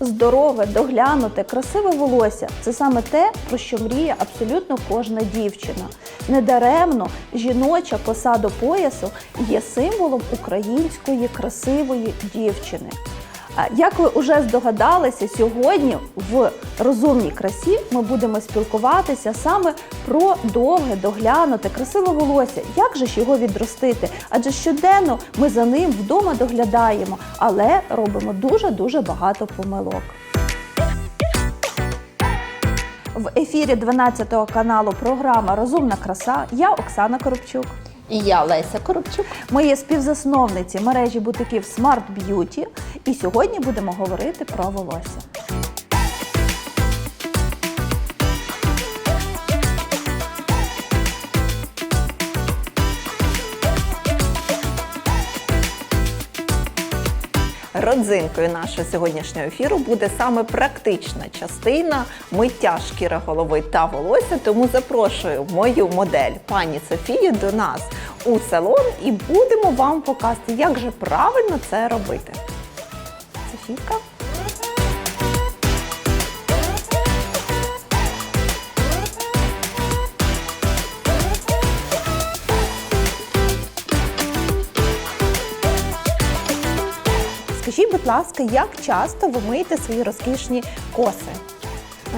Здорове, доглянуте, красиве волосся це саме те, про що мріє абсолютно кожна дівчина. Недаремно жіноча коса до поясу є символом української красивої дівчини. Як ви вже здогадалися, сьогодні в розумній красі ми будемо спілкуватися саме про довге, доглянуте, красиве волосся. Як же ж його відростити? Адже щоденно ми за ним вдома доглядаємо, але робимо дуже дуже багато помилок. В ефірі 12 каналу програма Розумна краса. Я Оксана Коробчук. І я Леся Коробчук. Ми є співзасновниці мережі бутиків Smart Beauty і сьогодні будемо говорити про волосся. Родзинкою нашого сьогоднішнього ефіру буде саме практична частина миття шкіри голови та волосся. Тому запрошую мою модель пані Софію до нас у салон і будемо вам показувати, як же правильно це робити. Софійка. Скажіть, будь ласка, як часто ви миєте свої розкішні коси?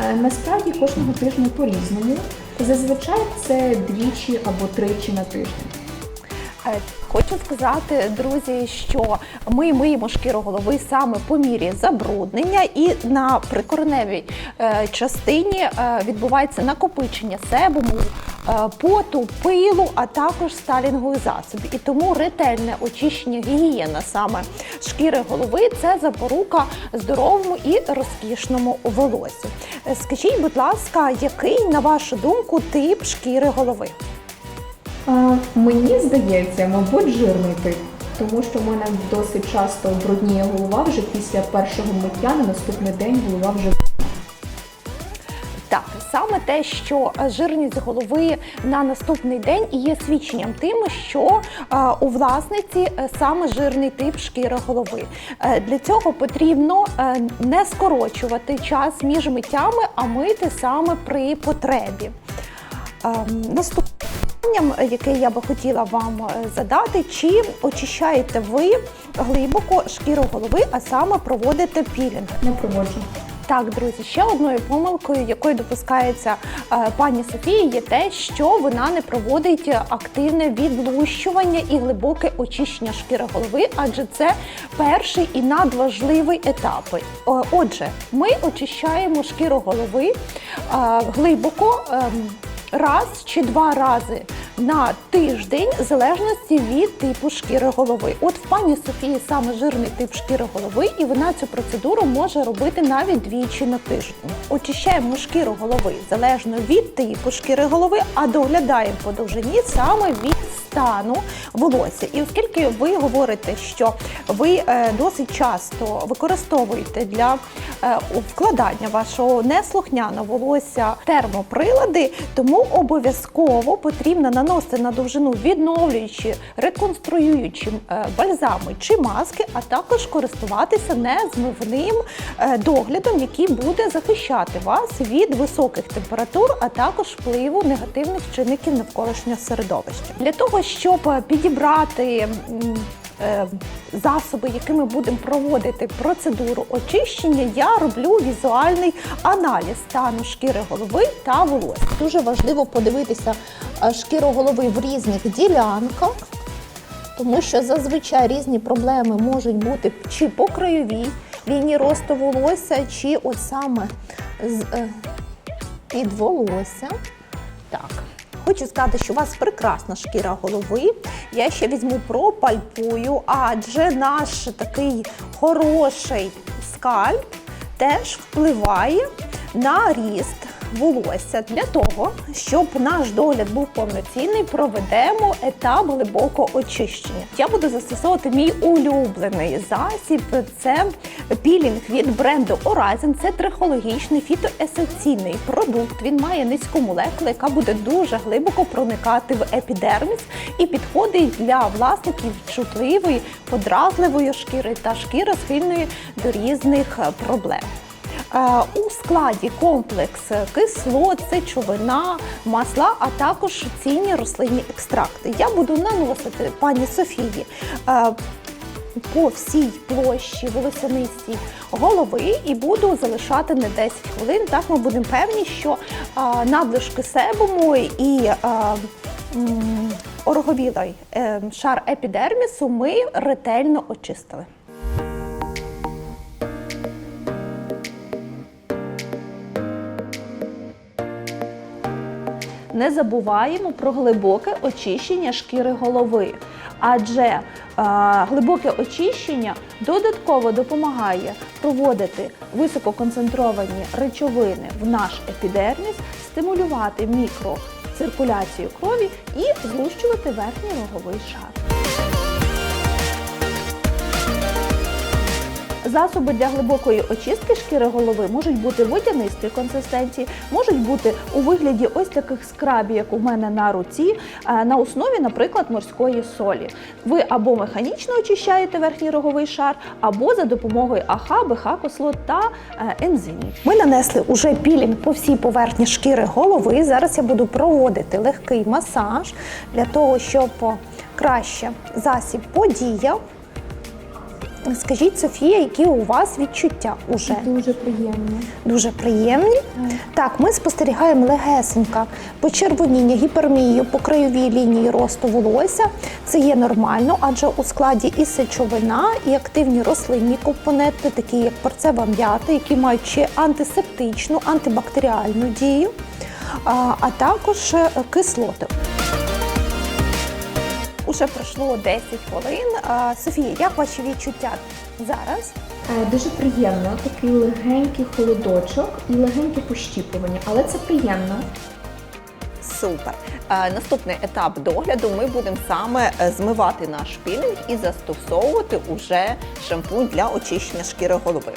Е, Насправді кожного тижня по-різному. Зазвичай це двічі або тричі на тиждень. Е, Хочу сказати, друзі, що ми миємо шкіру голови саме по мірі забруднення, і на прикореневій е, частині е, відбувається накопичення себуму, поту, пилу, а також сталінгових засобів. І тому ретельне очищення гігієна саме шкіри голови це запорука здоровому і розкішному волосю. Е, Скажіть, будь ласка, який, на вашу думку, тип шкіри голови? А, мені здається, мабуть, жирний тип, тому що в мене досить часто брудніє голова вже після першого миття, на наступний день голова вже Так, саме те, що жирність голови на наступний день є свідченням тим, що у власниці е, саме жирний тип шкіри голови. Е, Для цього потрібно е, не скорочувати час між миттями, а мити саме при потребі. Ем, Наступним питанням, е, яке я би хотіла вам е, задати, чи очищаєте ви глибоко шкіру голови, а саме проводите пілінг? не проводжу. Так, друзі, ще одною помилкою, якою допускається е, пані Софія, є те, що вона не проводить активне відлущування і глибоке очищення шкіри голови, адже це перший і надважливий етап. Е, Отже, ми очищаємо шкіру голови е, глибоко. ем, Раз чи два рази на тиждень, в залежності від типу шкіри голови. От в пані Софії саме жирний тип шкіри голови, і вона цю процедуру може робити навіть двічі на тиждень. Очищаємо шкіру голови залежно від типу шкіри голови, а доглядаємо по довжині саме від стану волосся. І оскільки ви говорите, що ви е, досить часто використовуєте для е, вкладання вашого неслухняного волосся термоприлади, тому обов'язково потрібно наносити на довжину відновлюючі, реконструюючі е, бальзами чи маски, а також користуватися незмивним доглядом, який буде захищати вас від високих температур, а також впливу негативних чинників навколишнього середовища. Для того, щоб е, підібрати е, засоби, якими будемо проводити процедуру очищення, я роблю візуальний аналіз стану шкіри голови та волосся. Дуже важливо подивитися е, шкіру голови в різних ділянках, тому що зазвичай різні проблеми можуть бути чи по краєвій лінії росту волосся, чи от саме з, під волосся. Так. Хочу сказати, що у вас прекрасна шкіра голови. Я ще візьму пропальпую, адже наш такий хороший скальп теж впливає на ріст волосся. Для того, щоб наш догляд був повноцінний, проведемо етап глибокого очищення. Я буду застосовувати мій улюблений засіб. Це пілінг від бренду Horizon. Це трихологічний фітоесенційний продукт. Він має низьку молекулу, яка буде дуже глибоко проникати в епідерміс і підходить для власників чутливої, подразливої шкіри та шкіри схильної до різних проблем. Е, У складі комплекс кислот, сечовина, масла, а також цінні рослинні екстракти. Я буду наносити пані Софії е, по всій площі волосянистій голови і буду залишати на 10 хвилин. Так ми будемо певні, що е, надлишки себуму і м, ороговілий шар епідермісу ми ретельно очистили. Не забуваємо про глибоке очищення шкіри голови, адже е, глибоке очищення додатково допомагає проводити висококонцентровані речовини в наш епідерміс, стимулювати мікроциркуляцію крові і згущувати верхній роговий шар. Засоби для глибокої очистки шкіри голови можуть бути водянистої консистенції, можуть бути у вигляді ось таких скрабів, як у мене на руці, е, на основі, наприклад, морської солі. Ви або механічно очищаєте верхній роговий шар, або за допомогою АХ, БХ кислот та е, ензимів. Ми нанесли уже пілінг по всій поверхні шкіри голови. Зараз я буду проводити легкий масаж для того, щоб краще засіб подіяв. Скажіть, Софія, які у вас відчуття уже? Дуже приємно. Дуже приємні. Так, ми спостерігаємо легесенька почервоніння, гіпермію по краєвій лінії росту волосся. Це є нормально, адже у складі і сечовина, і активні рослинні компоненти, такі як перцева м'ята, які мають ще антисептичну, антибактеріальну дію, а, а також е, кислоти. Уже пройшло 10 хвилин. Софія, як ваші відчуття зараз? Е, Дуже приємно, такий легенький холодочок і легеньке пощіпування, але це приємно. Супер. Наступний етап догляду ми будемо саме е, змивати наш пілінг і застосовувати уже шампунь для очищення шкіри голови.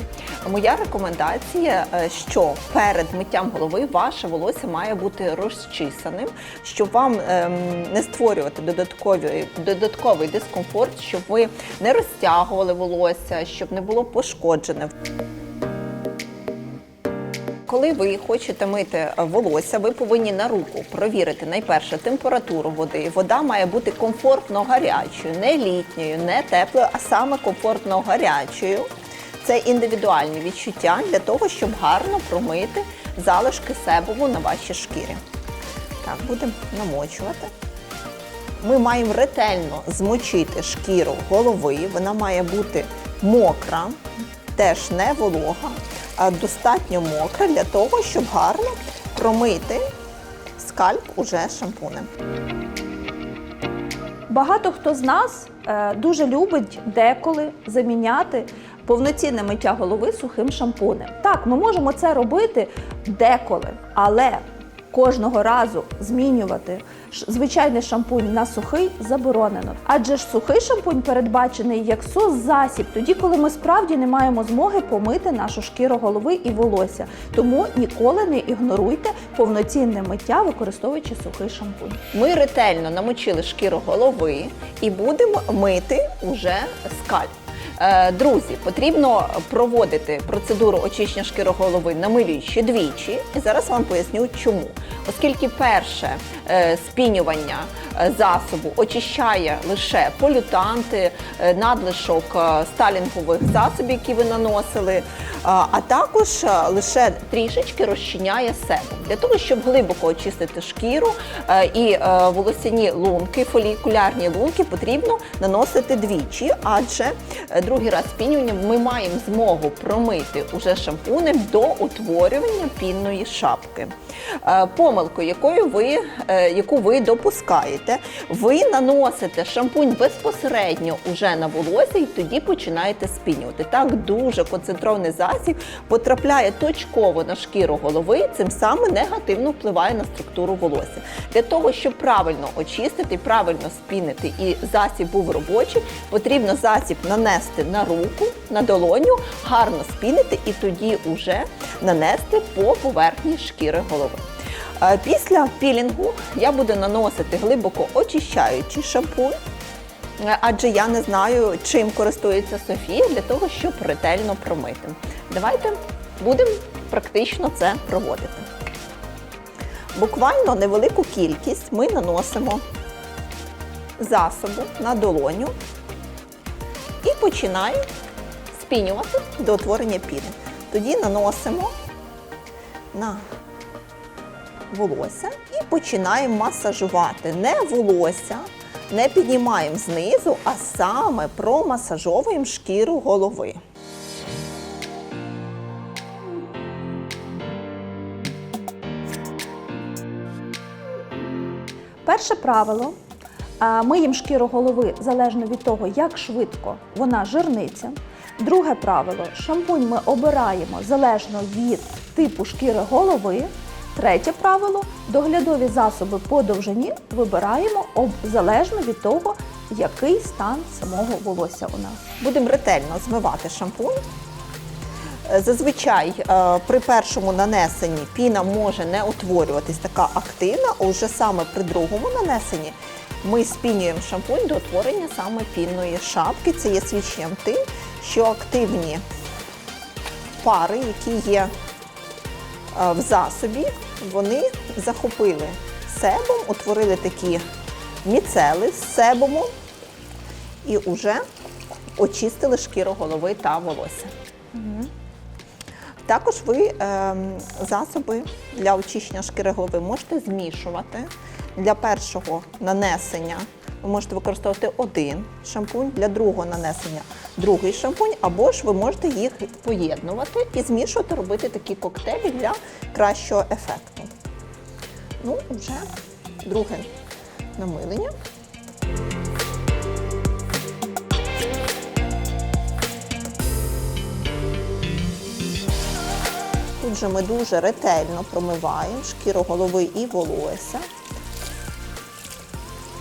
Моя рекомендація, е, що перед миттям голови ваше волосся має бути розчисаним, щоб вам ем, не створювати додаткові, додатковий дискомфорт, щоб ви не розтягували волосся, щоб не було пошкоджене. Коли ви хочете мити волосся, ви повинні на руку провірити найперше температуру води. Вода має бути комфортно гарячою, не літньою, не теплою, а саме комфортно гарячою. Це індивідуальні відчуття для того, щоб гарно промити залишки себуму на вашій шкірі. Так, будемо намочувати. Ми маємо ретельно змочити шкіру голови. Вона має бути мокра, теж не волога, достатньо мокра для того, щоб гарно промити скальп уже шампунем. Багато хто з нас е, дуже любить деколи заміняти повноцінне миття голови сухим шампунем. Так, ми можемо це робити деколи, але кожного разу змінювати звичайний шампунь на сухий заборонено. Адже ж сухий шампунь передбачений як сос-засіб, тоді, коли ми справді не маємо змоги помити нашу шкіру голови і волосся. Тому ніколи не ігноруйте повноцінне миття, використовуючи сухий шампунь. Ми ретельно намочили шкіру голови і будемо мити уже скальп. Е, Друзі, потрібно проводити процедуру очищення шкіри голови на ще двічі, і зараз вам поясню чому. Оскільки перше е, спінювання е, засобу очищає лише полютанти, е, надлишок сталінгових засобів, які ви наносили, а також лише трішечки розчиняє себум. Для того, щоб глибоко очистити шкіру і волосяні лунки, фолікулярні лунки потрібно наносити двічі, адже другий раз спінювання ми маємо змогу промити уже шампунем до утворювання пінної шапки. Е, Помилкою, якою ви, е, яку ви допускаєте, ви наносите шампунь безпосередньо уже на волосся і тоді починаєте спінювати. Так дуже концентрований засіб потрапляє точково на шкіру голови, цим самим негативно впливає на структуру волосся. Для того, щоб правильно очистити, правильно спінити і засіб був робочий, потрібно засіб нанести на руку, на долоню, гарно спінити і тоді вже нанести по поверхні шкіри голови. Після пілінгу я буду наносити глибоко очищаючий шампунь, е, адже я не знаю, чим користується Софія для того, щоб ретельно промити. Давайте будемо практично це проводити. Буквально невелику кількість ми наносимо засобу на долоню і починаємо спінювати до утворення піни. Тоді наносимо на волосся і починаємо масажувати. Не волосся, не піднімаємо знизу, а саме промасажовуємо шкіру голови. Перше правило. а, Миємо шкіру голови залежно від того, як швидко вона жирниться. Друге правило шампунь ми обираємо залежно від типу шкіри голови. Третє правило доглядові засоби по довжині вибираємо залежно від того, який стан самого волосся у нас. Будемо ретельно змивати шампунь. Зазвичай е, при першому нанесенні піна може не утворюватись така активна, а вже саме при другому нанесенні ми спінюємо шампунь до утворення саме пінної шапки. Це є свідченням тим, що активні пари, які є е, в засобі, вони захопили себом, утворили такі міцели з себомом і вже очистили шкіру голови та волосся. Також ви ем, засоби для очищення шкіри голови можете змішувати. Для першого нанесення ви можете використовувати один шампунь, для другого нанесення другий шампунь, або ж ви можете їх поєднувати і змішувати, робити такі коктейлі для кращого ефекту. Ну, вже друге намилення. Тут же ми дуже ретельно промиваємо шкіру голови і волосся.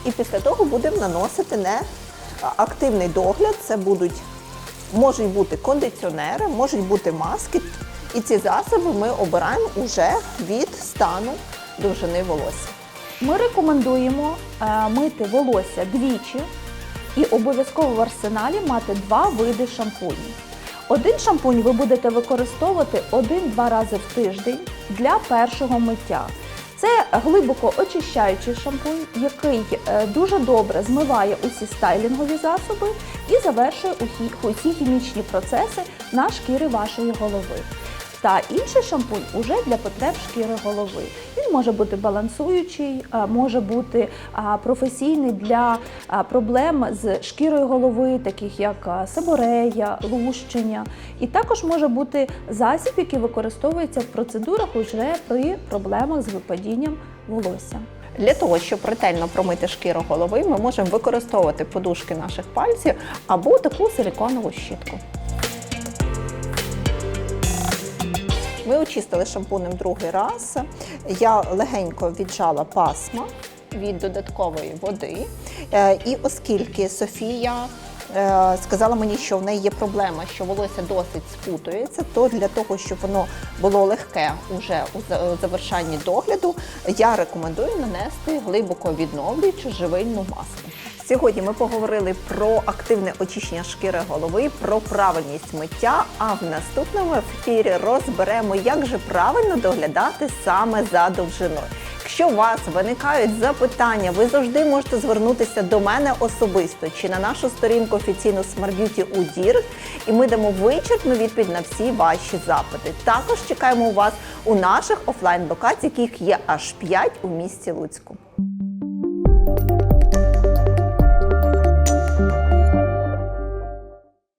І після того будемо наносити не активний догляд. Це будуть, можуть бути кондиціонери, можуть бути маски. І ці засоби ми обираємо уже від стану довжини волосся. Ми рекомендуємо е, мити волосся двічі і обов'язково в арсеналі мати два види шампунів. Один шампунь ви будете використовувати один-два рази в тиждень для першого миття. Це глибоко очищаючий шампунь, який е, дуже добре змиває усі стайлінгові засоби і завершує усі хімічні процеси на шкіри вашої голови. Та інший шампунь уже для потреб шкіри голови. Він може бути балансуючий, може бути професійний для проблем з шкірою голови, таких як а, себорея, лущення. І також може бути засіб, який використовується в процедурах уже при проблемах з випадінням волосся. Для того, щоб ретельно промити шкіру голови, ми можемо використовувати подушки наших пальців або таку силіконову щітку. Ми очистили шампунем другий раз. Я легенько віджала пасма від додаткової води. Е, І оскільки Софія е, сказала мені, що в неї є проблема, що волосся досить спутується, то для того, щоб воно було легке уже у завершанні догляду, я рекомендую нанести глибоко відновлюючу живильну маску. Сьогодні ми поговорили про активне очищення шкіри голови, про правильність миття. А в наступному ефірі розберемо, як же правильно доглядати саме за довжиною. Якщо у вас виникають запитання, ви завжди можете звернутися до мене особисто чи на нашу сторінку офіційну Smart Beauty у Дірект, і ми дамо вичерпну відповідь на всі ваші запити. Також чекаємо у вас у наших офлайн локаціях, яких є аж 5 у місті Луцьку.